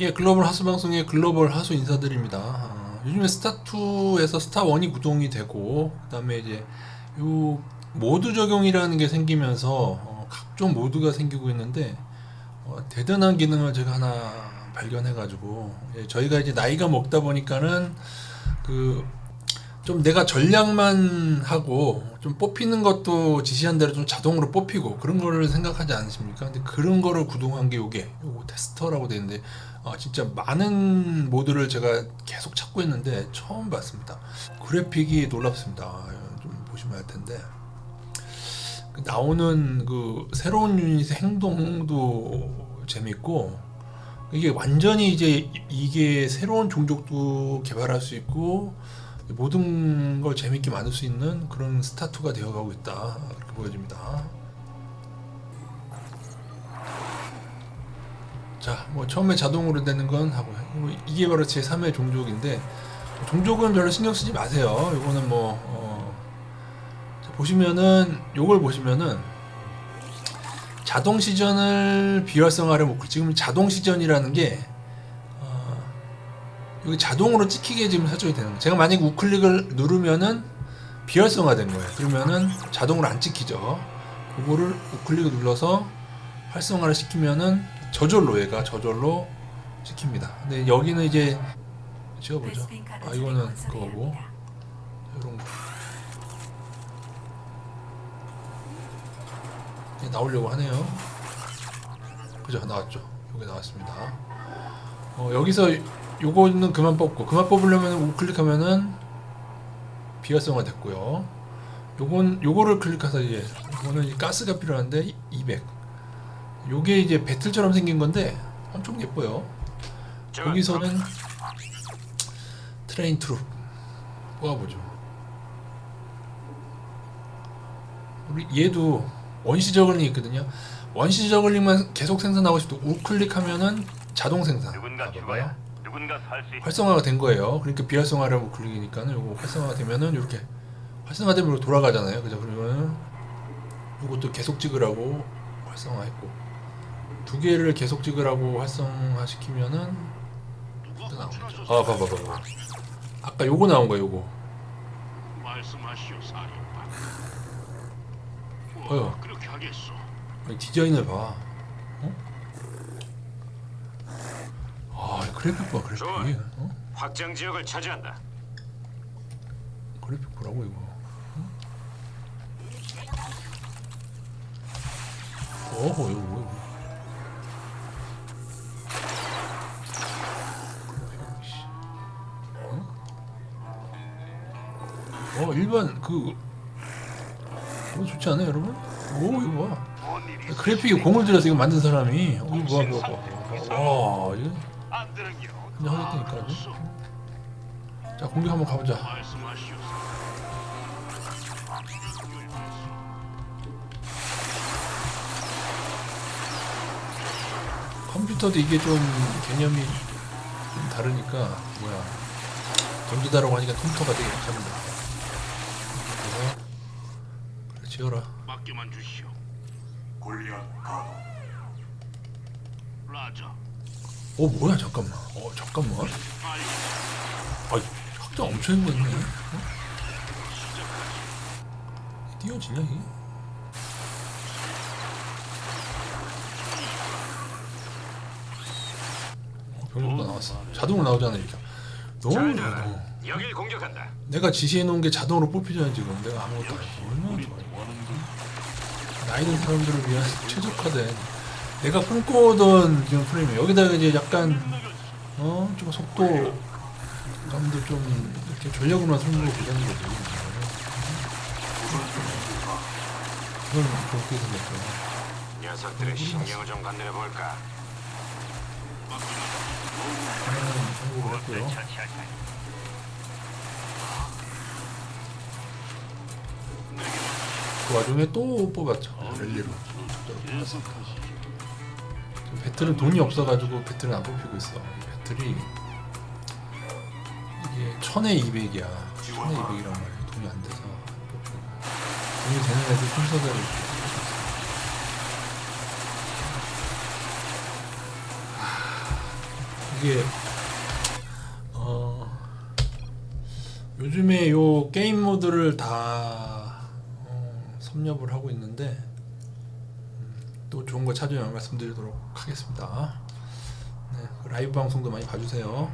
예, 글로벌 하수 방송의 글로벌 하수 인사드립니다. 아, 요즘에 스타2에서 스타1이 구동이 되고, 그 다음에 이제, 요, 모드 적용이라는 게 생기면서, 어, 각종 모드가 생기고 있는데, 어, 대단한 기능을 제가 하나 발견해 가지고, 예, 저희가 이제 나이가 먹다 보니까는, 그, 좀 내가 전략만 하고 좀 뽑히는 것도 지시한 대로 좀 자동으로 뽑히고 그런 거를 생각하지 않으십니까? 근데 그런 거를 구동한 게 요게 요거 테스터라고 되어 있는데 아, 진짜 많은 모드를 제가 계속 찾고 있는데 처음 봤습니다. 그래픽이 놀랍습니다. 좀 보시면 알 텐데 그 나오는 그 새로운 유닛의 행동도 재밌고 이게 완전히 이제 이- 이게 새로운 종족도 개발할 수 있고 모든 걸 재밌게 만들 수 있는 그런 스타투가 되어가고 있다 그렇게 보여집니다. 자, 뭐 처음에 자동으로 되는 건 하고 뭐 이게 바로 제 3의 종족인데 종족은 별로 신경 쓰지 마세요. 이거는 뭐 어, 자, 보시면은 요걸 보시면은 자동 시전을 비활성화를 못 지금 자동 시전이라는 게 어, 여기 자동으로 찍히게 지금 설정이 되는 거예요. 제가 만약에 우클릭을 누르면은 비활성화 된 거예요. 그러면은 자동으로 안 찍히죠. 그거를 우클릭을 눌러서 활성화를 시키면은 저절로 얘가 저절로 찍힙니다. 근데 여기는 이제 지워보죠. 아 이거는 그거고 이런 거 나오려고 하네요. 그죠 나왔죠. 여기 나왔습니다. 어, 여기서 요거는 그만 뽑고 그만 뽑으려면 우클릭하면은 비활성화 됐고요. 요건 요거를 클릭해서 이제 이거는 가스가 필요한데 200. 요게 이제 배틀처럼 생긴 건데 엄청 예뻐요. 거기서는 트레인 트룹 뽑아보죠. 우리 얘도 원시 저글링이 있거든요. 원시 저글링만 계속 생산하고 싶도 우클릭하면은 자동 생산. 누군가 봐봐요. 활성화가 된 거예요. 그러니까 비활성화를 우클릭이니까는 요거 활성화가 되면은 이렇게 활성화되면 이렇게 돌아가잖아요. 그죠? 그러면은 이것도 계속 찍으라고 활성화했고 두 개를 계속 찍으라고 활성화시키면은 또 나오죠. 아, 봐봐, 봐봐. 아까 요거 나온 거야, 요거. 말씀하시오 사령관. 어여. 어, 그렇게 하겠소. 이 디자인을 봐. 어? 아, 이 그래픽 봐, 그래픽. 좋아. 어? 확장 지역을 차지한다. 그래픽 보라고 이거. 어허 이거 뭐야? 이거. 어? 어 일반 그 어, 좋지 않아요 여러분? 오 이거 봐. 그래픽에 공을 들여서 이거 만든 사람이 어, 이거 봐, 봐, 봐. 와 이거 안 되는 게 그냥 하겠다니까. 아주. 자 공격 한번 가보자. 말씀하시오. 컴퓨터도 이게 좀 개념이 좀 다르니까 뭐야 던지다라고 하니까 컴퓨터가 되게 약합니다. 그래서 그래 지어라. 맡겨만 주시오. 골리앗 가도. 라자. 어 뭐야 잠깐만. 어 잠깐만. 아 확장 엄청 했네. 어? 띄어지냐 이게? 어, 병력도 나왔어. 자동으로 나오잖아 이렇게. 너무 잘 좋아. 들어라. 너무. 여길 공격한다. 내가 지시해 놓은 게 자동으로 뽑히잖아 지금 내가 아무것도 안 해. 얼마나 좋아 나이 든 사람들을 위한 최적화된 내가 꿈꿔오던 지금 프레임 여기다가 이제 약간 어 좀 속도 감도 좀 이렇게 전략으로만 설명을 보자는 거지 그건 그렇게 생겼죠 녀석들의 신경을 좀 건드려 볼까. 성공을 했고요 처치할까? 그 와중에 또 뽑았죠 뽑았어. 지금 배틀은 돈이 없어가지고 배틀은 안 뽑히고 있어. 이 배틀이 이게 천에 200이야. 천에 200이란 말이야. 돈이 안 돼서 안 뽑히고. 돈이 되는 애들 순서대로 이렇게 이게 어 요즘에 요 게임 모드를 다 어, 섭렵을 하고 있는데 음, 또 좋은 거 찾으면 말씀드리도록 하겠습니다. 네, 그 라이브 방송도 많이 봐주세요.